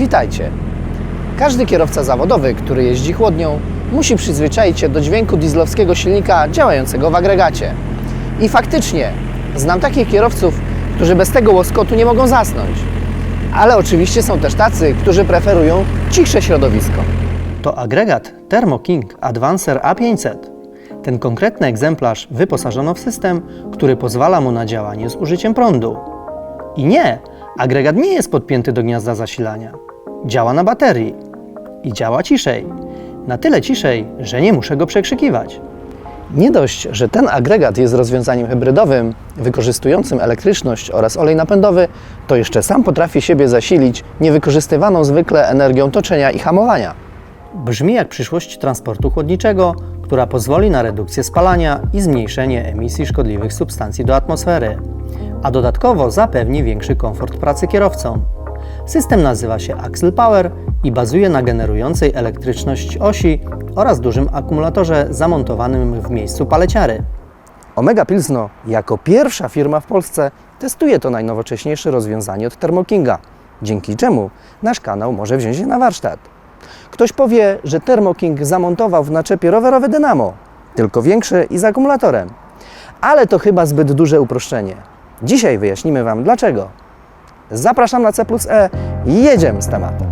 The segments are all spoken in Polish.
Witajcie! Każdy kierowca zawodowy, który jeździ chłodnią, musi przyzwyczaić się do dźwięku dieslowskiego silnika działającego w agregacie. I faktycznie, znam takich kierowców, którzy bez tego łoskotu nie mogą zasnąć. Ale oczywiście są też tacy, którzy preferują cichsze środowisko. To agregat Thermo King Advancer A500. Ten konkretny egzemplarz wyposażono w system, który pozwala mu na działanie z użyciem prądu. I nie, agregat nie jest podpięty do gniazda zasilania. Działa na baterii i działa ciszej. Na tyle ciszej, że nie muszę go przekrzykiwać. Nie dość, że ten agregat jest rozwiązaniem hybrydowym, wykorzystującym elektryczność oraz olej napędowy, to jeszcze sam potrafi siebie zasilić niewykorzystywaną zwykle energią toczenia i hamowania. Brzmi jak przyszłość transportu chłodniczego, która pozwoli na redukcję spalania i zmniejszenie emisji szkodliwych substancji do atmosfery, a dodatkowo zapewni większy komfort pracy kierowcom. System nazywa się Axle Power i bazuje na generującej elektryczność osi oraz dużym akumulatorze zamontowanym w miejscu paleciary. Omega Pilsno jako pierwsza firma w Polsce testuje to najnowocześniejsze rozwiązanie od Thermo Kinga, dzięki czemu nasz kanał może wziąć je na warsztat. Ktoś powie, że Thermo King zamontował w naczepie rowerowe dynamo, tylko większe i z akumulatorem. Ale to chyba zbyt duże uproszczenie. Dzisiaj wyjaśnimy Wam dlaczego. Zapraszam na C plus E i jedziemy z tematem.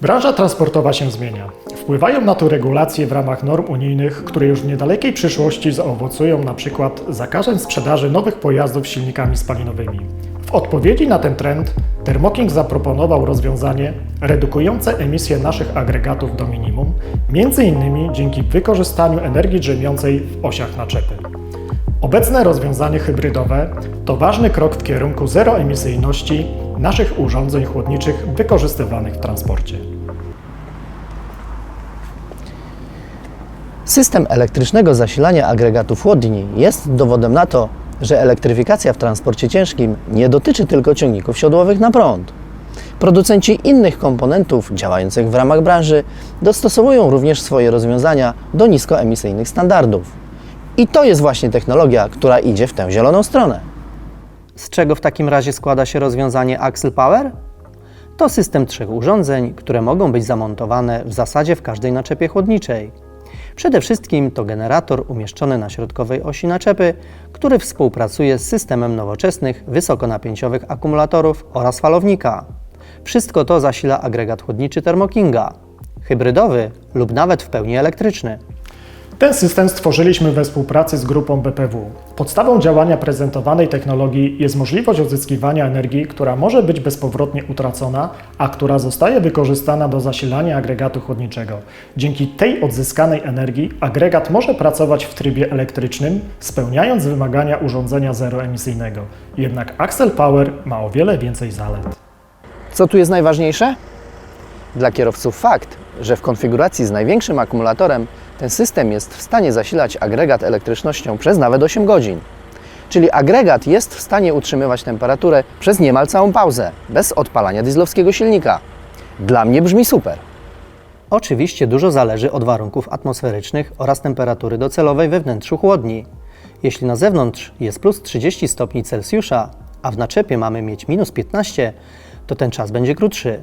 Branża transportowa się zmienia. Wpływają na to regulacje w ramach norm unijnych, które już w niedalekiej przyszłości zaowocują na przykład zakażeń sprzedaży nowych pojazdów z silnikami spalinowymi. W odpowiedzi na ten trend Thermoking zaproponował rozwiązanie redukujące emisje naszych agregatów do minimum, m.in. dzięki wykorzystaniu energii drzemiącej w osiach naczepy. Obecne rozwiązanie hybrydowe to ważny krok w kierunku zeroemisyjności naszych urządzeń chłodniczych wykorzystywanych w transporcie. System elektrycznego zasilania agregatów chłodni jest dowodem na to, że elektryfikacja w transporcie ciężkim nie dotyczy tylko ciągników siodłowych na prąd. Producenci innych komponentów działających w ramach branży dostosowują również swoje rozwiązania do niskoemisyjnych standardów. I to jest właśnie technologia, która idzie w tę zieloną stronę. Z czego w takim razie składa się rozwiązanie Axle Power? To system trzech urządzeń, które mogą być zamontowane w zasadzie w każdej naczepie chłodniczej. Przede wszystkim to generator umieszczony na środkowej osi naczepy, który współpracuje z systemem nowoczesnych, wysokonapięciowych akumulatorów oraz falownika. Wszystko to zasila agregat chłodniczy Thermokinga, hybrydowy lub nawet w pełni elektryczny. Ten system stworzyliśmy we współpracy z grupą BPW. Podstawą działania prezentowanej technologii jest możliwość odzyskiwania energii, która może być bezpowrotnie utracona, a która zostaje wykorzystana do zasilania agregatu chłodniczego. Dzięki tej odzyskanej energii agregat może pracować w trybie elektrycznym, spełniając wymagania urządzenia zeroemisyjnego. Jednak Axel Power ma o wiele więcej zalet. Co tu jest najważniejsze? Dla kierowców fakt, że w konfiguracji z największym akumulatorem ten system jest w stanie zasilać agregat elektrycznością przez nawet 8 godzin. Czyli agregat jest w stanie utrzymywać temperaturę przez niemal całą pauzę, bez odpalania dieslowskiego silnika. Dla mnie brzmi super. Oczywiście dużo zależy od warunków atmosferycznych oraz temperatury docelowej we wnętrzu chłodni. Jeśli na zewnątrz jest plus 30 stopni Celsjusza, a w naczepie mamy mieć minus 15, to ten czas będzie krótszy.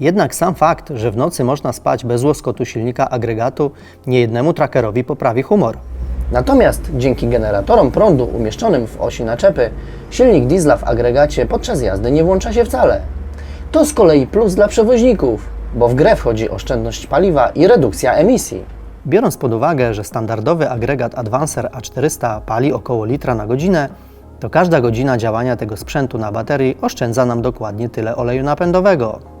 Jednak sam fakt, że w nocy można spać bez łoskotu silnika agregatu, niejednemu trackerowi poprawi humor. Natomiast dzięki generatorom prądu umieszczonym w osi naczepy, silnik diesla w agregacie podczas jazdy nie włącza się wcale. To z kolei plus dla przewoźników, bo w grę wchodzi oszczędność paliwa i redukcja emisji. Biorąc pod uwagę, że standardowy agregat Advancer A400 pali około litra na godzinę, to każda godzina działania tego sprzętu na baterii oszczędza nam dokładnie tyle oleju napędowego.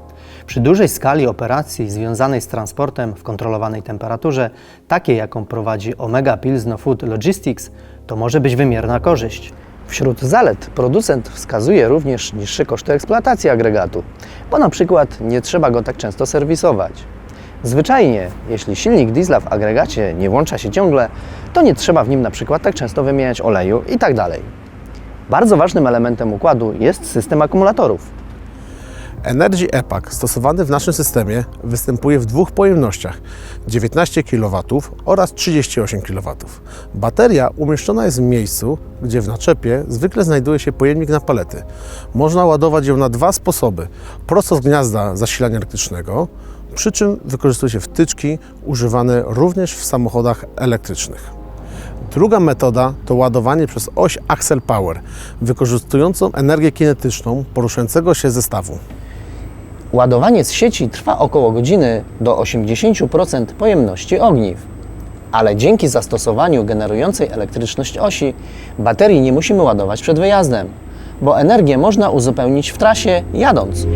Przy dużej skali operacji związanej z transportem w kontrolowanej temperaturze, takiej jaką prowadzi Omega Pilsno Food Logistics, to może być wymierna korzyść. Wśród zalet producent wskazuje również niższe koszty eksploatacji agregatu, bo na przykład nie trzeba go tak często serwisować. Zwyczajnie, jeśli silnik diesla w agregacie nie włącza się ciągle, to nie trzeba w nim na przykład tak często wymieniać oleju i tak. Bardzo ważnym elementem układu jest system akumulatorów. Energy EPAC stosowany w naszym systemie występuje w dwóch pojemnościach 19 kW oraz 38 kW. Bateria umieszczona jest w miejscu, gdzie w naczepie zwykle znajduje się pojemnik na palety. Można ładować ją na dwa sposoby: prosto z gniazda zasilania elektrycznego, przy czym wykorzystuje się wtyczki używane również w samochodach elektrycznych. Druga metoda to ładowanie przez oś Axle Power, wykorzystującą energię kinetyczną poruszającego się zestawu. Ładowanie z sieci trwa około godziny do 80% pojemności ogniw. Ale dzięki zastosowaniu generującej elektryczność osi, baterii nie musimy ładować przed wyjazdem, bo energię można uzupełnić w trasie jadąc.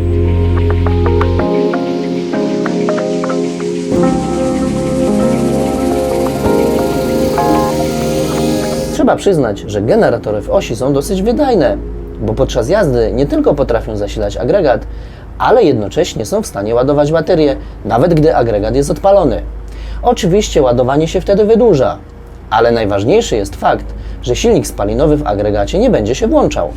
Trzeba przyznać, że generatory w osi są dosyć wydajne, bo podczas jazdy nie tylko potrafią zasilać agregat, ale jednocześnie są w stanie ładować baterię, nawet gdy agregat jest odpalony. Oczywiście ładowanie się wtedy wydłuża, ale najważniejszy jest fakt, że silnik spalinowy w agregacie nie będzie się włączał.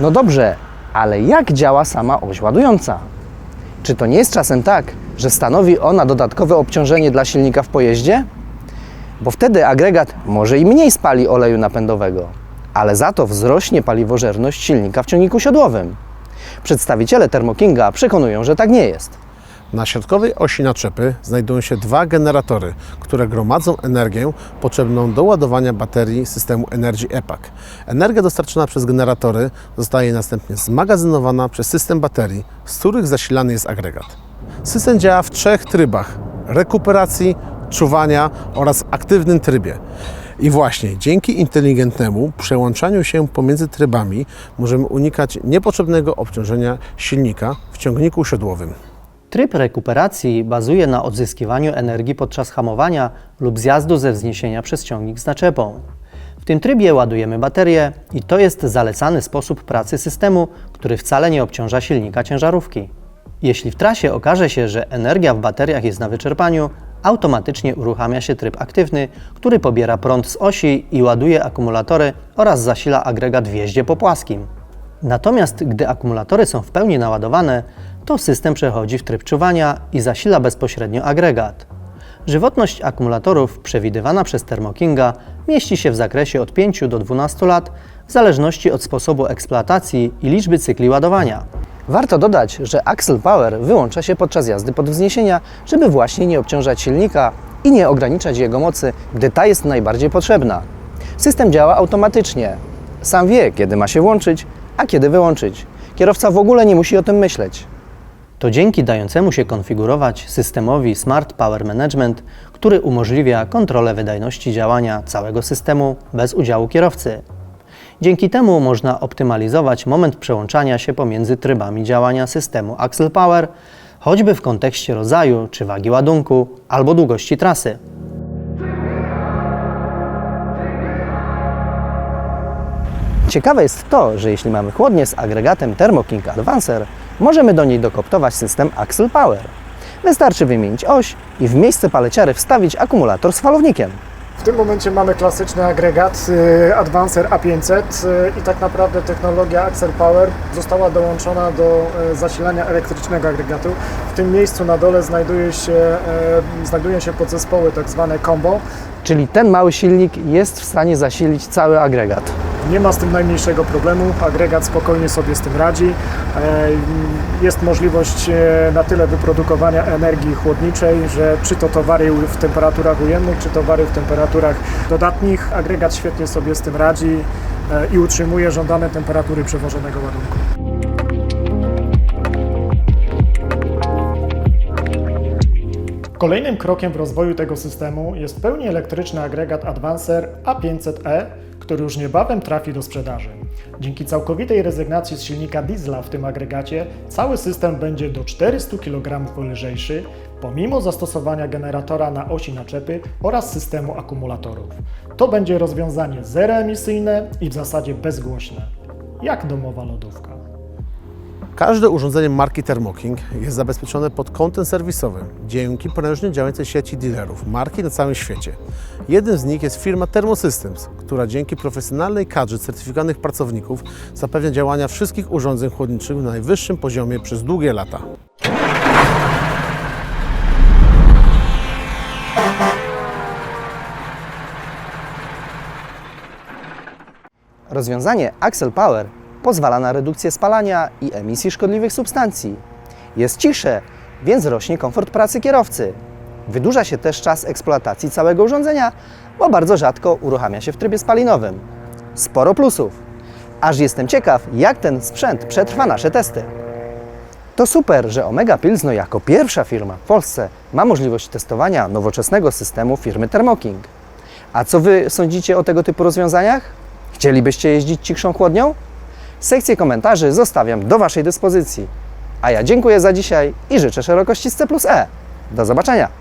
No dobrze, ale jak działa sama oś ładująca? Czy to nie jest czasem tak, że stanowi ona dodatkowe obciążenie dla silnika w pojeździe? Bo wtedy agregat może i mniej spali oleju napędowego, ale za to wzrośnie paliwożerność silnika w ciągniku siodłowym. Przedstawiciele Thermokinga przekonują, że tak nie jest. Na środkowej osi naczepy znajdują się dwa generatory, które gromadzą energię potrzebną do ładowania baterii systemu Energy EPAC. Energia dostarczona przez generatory zostaje następnie zmagazynowana przez system baterii, z których zasilany jest agregat. System działa w trzech trybach: rekuperacji, czuwania oraz aktywnym trybie. I właśnie dzięki inteligentnemu przełączaniu się pomiędzy trybami możemy unikać niepotrzebnego obciążenia silnika w ciągniku siodłowym. Tryb rekuperacji bazuje na odzyskiwaniu energii podczas hamowania lub zjazdu ze wzniesienia przez ciągnik z naczepą. W tym trybie ładujemy baterię i to jest zalecany sposób pracy systemu, który wcale nie obciąża silnika ciężarówki. Jeśli w trasie okaże się, że energia w bateriach jest na wyczerpaniu, automatycznie uruchamia się tryb aktywny, który pobiera prąd z osi i ładuje akumulatory oraz zasila agregat w jeździe po płaskim. Natomiast gdy akumulatory są w pełni naładowane, to system przechodzi w tryb czuwania i zasila bezpośrednio agregat. Żywotność akumulatorów przewidywana przez Thermokinga mieści się w zakresie od 5 do 12 lat, w zależności od sposobu eksploatacji i liczby cykli ładowania. Warto dodać, że Axle Power wyłącza się podczas jazdy pod wzniesienia, żeby właśnie nie obciążać silnika i nie ograniczać jego mocy, gdy ta jest najbardziej potrzebna. System działa automatycznie. Sam wie, kiedy ma się włączyć, a kiedy wyłączyć. Kierowca w ogóle nie musi o tym myśleć. To dzięki dającemu się konfigurować systemowi Smart Power Management, który umożliwia kontrolę wydajności działania całego systemu bez udziału kierowcy. Dzięki temu można optymalizować moment przełączania się pomiędzy trybami działania systemu Axle Power, choćby w kontekście rodzaju czy wagi ładunku albo długości trasy. Ciekawe jest to, że jeśli mamy chłodnię z agregatem Thermoking Advancer, możemy do niej dokoptować system Axle Power. Wystarczy wymienić oś i w miejsce paleciary wstawić akumulator z falownikiem. W tym momencie mamy klasyczny agregat y, Advancer A500 y, i tak naprawdę technologia Axle Power została dołączona do y, zasilania elektrycznego agregatu. W tym miejscu na dole znajduje się, znajdują się podzespoły tak zwane combo. Czyli ten mały silnik jest w stanie zasilić cały agregat. Nie ma z tym najmniejszego problemu, agregat spokojnie sobie z tym radzi. E, Jest możliwość e, na tyle wyprodukowania energii chłodniczej, że czy to towary w temperaturach ujemnych, czy towary w temperaturach dodatnich, agregat świetnie sobie z tym radzi e, i utrzymuje żądane temperatury przewożonego ładunku. Kolejnym krokiem w rozwoju tego systemu jest pełni elektryczny agregat Advancer A500E, który już niebawem trafi do sprzedaży. Dzięki całkowitej rezygnacji z silnika diesla w tym agregacie, cały system będzie do 400 kg lżejszy, pomimo zastosowania generatora na osi naczepy oraz systemu akumulatorów. To będzie rozwiązanie zeroemisyjne i w zasadzie bezgłośne, jak domowa lodówka. Każde urządzenie marki Thermoking jest zabezpieczone pod kątem serwisowym dzięki prężnie działającej sieci dealerów marki na całym świecie. Jednym z nich jest firma Thermosystems, która dzięki profesjonalnej kadrze certyfikowanych pracowników zapewnia działania wszystkich urządzeń chłodniczych na najwyższym poziomie przez długie lata. Rozwiązanie Axel Power pozwala na redukcję spalania i emisji szkodliwych substancji. Jest cisze, więc rośnie komfort pracy kierowcy. Wydłuża się też czas eksploatacji całego urządzenia, bo bardzo rzadko uruchamia się w trybie spalinowym. Sporo plusów. Aż jestem ciekaw, jak ten sprzęt przetrwa nasze testy. To super, że Omega Pilsno jako pierwsza firma w Polsce ma możliwość testowania nowoczesnego systemu firmy Thermoking. A co Wy sądzicie o tego typu rozwiązaniach? Chcielibyście jeździć cichszą chłodnią? Sekcję komentarzy zostawiam do Waszej dyspozycji. A ja dziękuję za dzisiaj i życzę szerokości C plus E. Do zobaczenia!